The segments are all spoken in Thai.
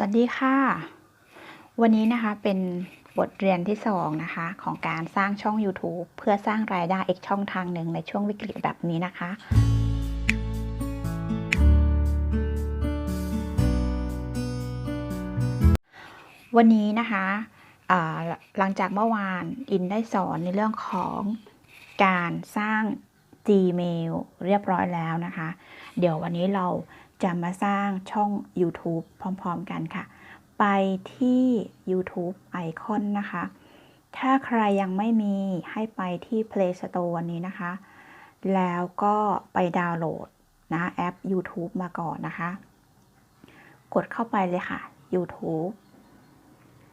สวัสดีค่ะ วันนี้นะคะเป็นบทเรียนที่สองนะคะ ของการสร้างช่อง YouTube เพื่อสร้างรายได้อีกช่องทางหนึ่งในช่วงวิกฤตแบบนี้นะคะ วันนี้นะคะหลังจากเมื่อวานอินได้สอนในเรื่องของการสร้าง Gmail เรียบร้อยแล้วนะคะ เดี๋ยววันนี้เรา จะมาสร้างช่อง YouTube พร้อมๆกันค่ะ ไปที่ YouTube ไอคอนนะคะ ถ้าใครยังไม่มีให้ไปที่ Play Store วันนี้นะคะ แล้วก็ไปดาวน์โหลดนะแอป YouTube มาก่อนนะคะ กดเข้าไปเลยค่ะ YouTube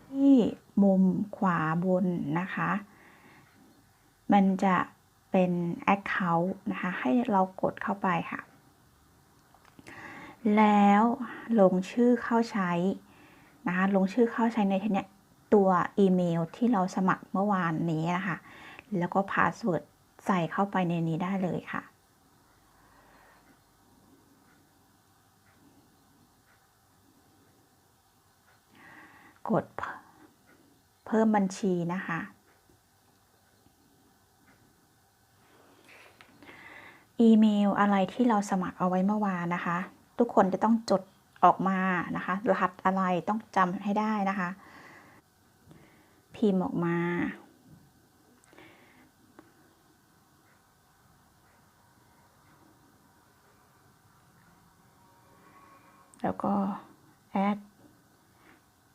ที่มุมขวาบนนะคะ มันจะเป็น Account นะคะ ให้เรากดเข้าไปค่ะ แล้วลงชื่อเข้าใช้นะคะลงชื่อเข้าใช้ในทีเนี้ยตัวอีเมลที่เราสมัครเมื่อวานนี้นะคะแล้วก็พาสเวิร์ดใส่เข้าไปในนี้ได้เลยค่ะ กดเพิ่มบัญชีนะคะ อีเมลอะไรที่เราสมัครเอาไว้เมื่อวานนะคะ ทุกคนจะต้องจดออกมานะคะ รหัสอะไรต้องจำให้ได้นะคะ พิมพ์ออกมา แล้วก็ add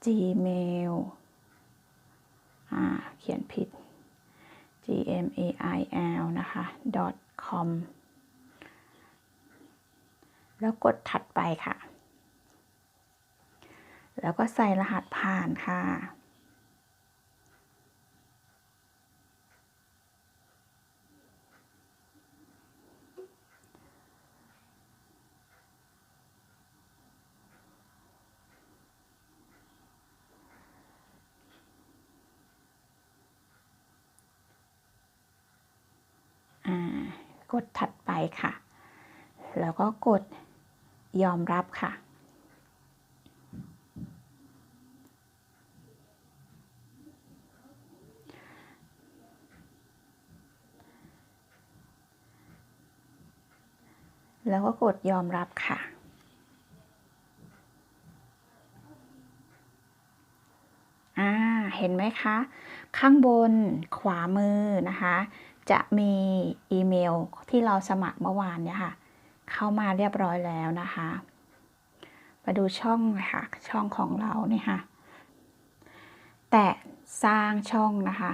gmail อ่า เขียนผิด gmail นะคะ com แล้วกดถัดไปค่ะ แล้วก็ใส่รหัสผ่านค่ะอ่ากดถัดไปค่ะ แล้วก็กด ยอมรับค่ะ แล้วก็กดยอมรับค่ะอ่าเห็นไหมคะ ข้างบนขวามือนะคะ จะมีอีเมลที่เราสมัครเมื่อวานเนี่ยค่ะ เข้ามาเรียบร้อยแล้วนะคะมาดูช่องเลยค่ะช่องของเราเนี่ยค่ะ แต่สร้างช่องนะคะ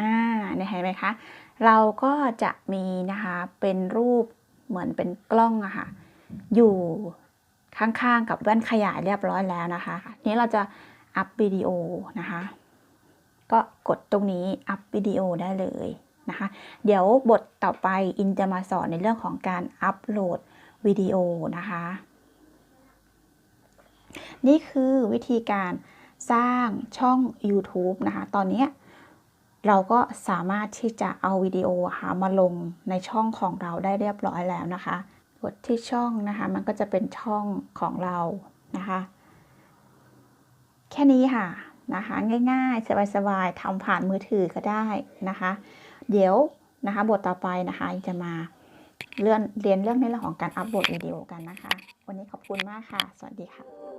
อ่าเนี่ยเห็นไหมคะ เราก็จะมีนะคะเป็นรูปเหมือนเป็นกล้องอะค่ะ อยู่ข้างๆกับแว่นขยายเรียบร้อยแล้วนะคะ นี้เราจะอัพวิดีโอนะคะ ก็กดตรงนี้อัพวิดีโอได้เลยนะคะ เดี๋ยวบทต่อไปอินจะมาสอนในเรื่องของการอัพโหลดวิดีโอนะคะ นี่คือวิธีการสร้างช่อง YouTube นะคะ ตอนนี้เราก็สามารถที่จะเอาวิดีโอหามาลงในช่องของเราได้เรียบร้อยแล้วนะคะ กดที่ช่องนะคะ มันก็จะเป็นช่องของเรานะคะ แค่นี้ค่ะ นะคะง่ายๆ สบายๆทำผ่านมือถือก็ได้นะคะ เดี๋ยวนะคะบทต่อไปนะคะจะมาเรื่องเรียนเรื่องในเรื่องของการอัปโหลดวิดีโอกันนะคะ วันนี้ขอบคุณมากค่ะ สวัสดีค่ะ